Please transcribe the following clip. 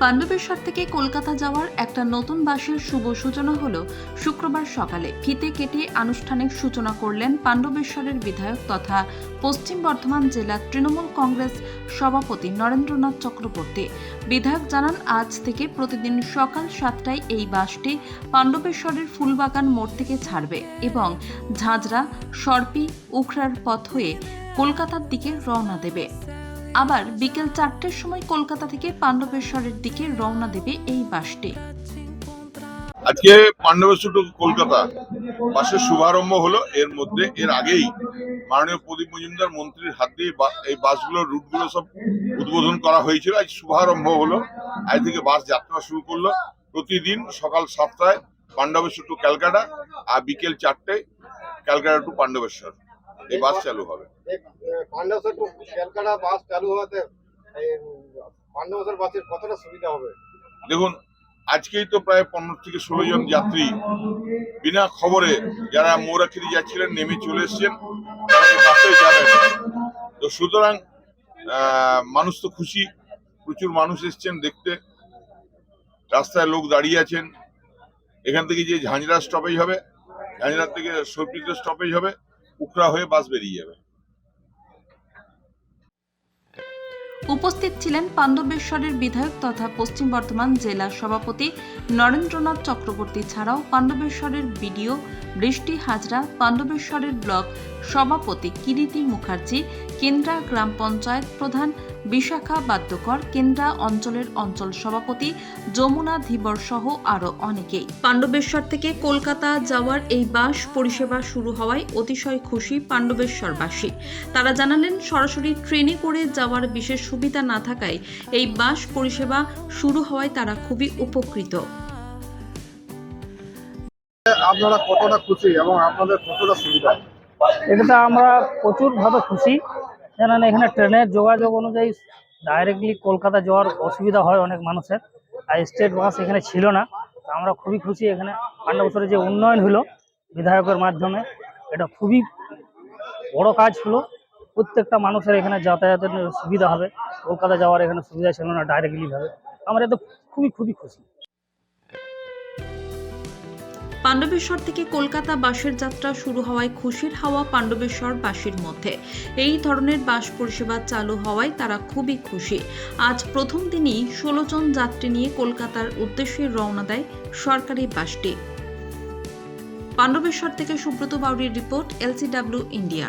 পাণ্ডবেশ্বর থেকে কলকাতা যাওয়ার একটা নতুন বাসের শুভ সূচনা হল শুক্রবার সকালে। ফিতে কেটে আনুষ্ঠানিক সূচনা করলেন পাণ্ডবেশ্বরের বিধায়ক তথা পশ্চিম বর্ধমান জেলা তৃণমূল কংগ্রেস সভাপতি নরেন্দ্রনাথ চক্রবর্তী। বিধায়ক জানান, আজ থেকে প্রতিদিন সকাল সাতটায় এই বাসটি পাণ্ডবেশ্বরের ফুলবাগান মোড় থেকে ছাড়বে এবং ঝাঁঝরা, সর্পি, উখড়ার পথ হয়ে কলকাতার দিকে রওনা দেবে। আবার বিকেল চারটের সময় কলকাতা থেকে পাণ্ডবেশ্বরের দিকে রওনা দেবে এই বাসটি। আজকে পাণ্ডবেশ্বর টু কলকাতা। বাসের শুভারম্ভ হলো এর মধ্যে, এর আগেই। মাননীয় প্রদীপ মজুমদার মন্ত্রীর হাত দিয়ে এই বাসগুলোর রুটগুলো সব উদ্বোধন করা হয়েছিল। আজ শুভারম্ভ হলো। আজ থেকে বাস যাত্রা শুরু করল। প্রতিদিন সকাল সাতটায় পাণ্ডবেশ্বর টু ক্যালকাটা আর বিকেল চারটায় ক্যালকাটা টু পাণ্ডবেশ্বর। এই বাস চালু হবে। ক্যালকাটা বাস চালু হওয়াতে বাসের কতটা সুবিধা হবে? দেখুন আজকেই তো প্রায় পনেরো থেকে ষোলো জন যাত্রী বিনা খবরে যারা মৌরাখিরি যাচ্ছিলেন নেমে চলে এসছেন তারা এই বাসে যাবেন। তো সুতরাং মানুষ তো খুশি প্রচুর মানুষ এসছেন দেখতে। রাস্তায় লোক দাঁড়িয়ে আছেন। এখান থেকে যে ঝাঁঝরা স্টপেজ হবে ঝাঁঝরা থেকে সর্পিত স্টপেজ হবে। উকড়া হয়ে বাস বেরিয়ে যাবে। উপস্থিত ছিলেন পাণ্ডবেশ্বরের বিধায়ক তথা পশ্চিম বর্ধমান জেলা সভাপতি নরেন্দ্রনাথ চক্রবর্তী ছাড়াও পাণ্ডবেশ্বরের বিডিও বৃষ্টি হাজরা, পাণ্ডবেশ্বরের ব্লক সভাপতি কিরিতি মুখার্জি কেন্দ্রা গ্রাম পঞ্চায়েত প্রধান বিশাখা বাদ্যকর কেন্দ্রা অঞ্চলের অঞ্চল সভাপতি যমুনা ধীবর সহ আরও অনেকেই। পাণ্ডবেশ্বর থেকে কলকাতা যাওয়ার এই বাস পরিষেবা শুরু হওয়ায় অতিশয় খুশি পাণ্ডবেশ্বরবাসী। তারা জানালেন সরাসরি ট্রেনে করে যাওয়ার বিশেষ সুবিধা না থাকায় এই বাস পরিষেবা শুরু হওয়ায় তারা খুবই উপকৃত। আপনারা কতটা খুশি এবং আপনাদের কতটা সুবিধা? এটাতে আমরা প্রচুরভাবে খুশি। কেননা এখানে ট্রেনের যোগাযোগ অনুযায়ী ডাইরেক্টলি কলকাতা যাওয়ার অসুবিধা হয় অনেক মানুষের। আর স্টেট বাস এখানে ছিল না। আমরা খুবই খুশি এখানে পাণ্ডবসরে যে উন্নয়ন হলো বিধায়কের মাধ্যমে, এটা খুবই বড় কাজ হলো। প্রত্যেকটা মানুষের এখানে যাতায়াতের সুবিধা হবে। কলকাতা যাওয়ার এখানে সুবিধা ছিল না ডাইরেক্টলি ভাবে। আমরা এতে খুবই খুবই খুশি। পাণ্ডবেশ্বর থেকে কলকাতা বাসের যাত্রা শুরু হওয়ায় খুশির হাওয়া পাণ্ডবেশ্বর বাসীর মধ্যে। এই ধরনের বাস পরিষেবা চালু হওয়ায় তারা খুবই খুশি। আজ প্রথম দিনই ষোলো জন যাত্রী নিয়ে কলকাতার উদ্দেশ্যে রওনা দেয় সরকারি বাসটি। পাণ্ডবেশ্বর থেকে সুব্রত বাউরির রিপোর্ট, এলসিডাব্লিউ ইন্ডিয়া।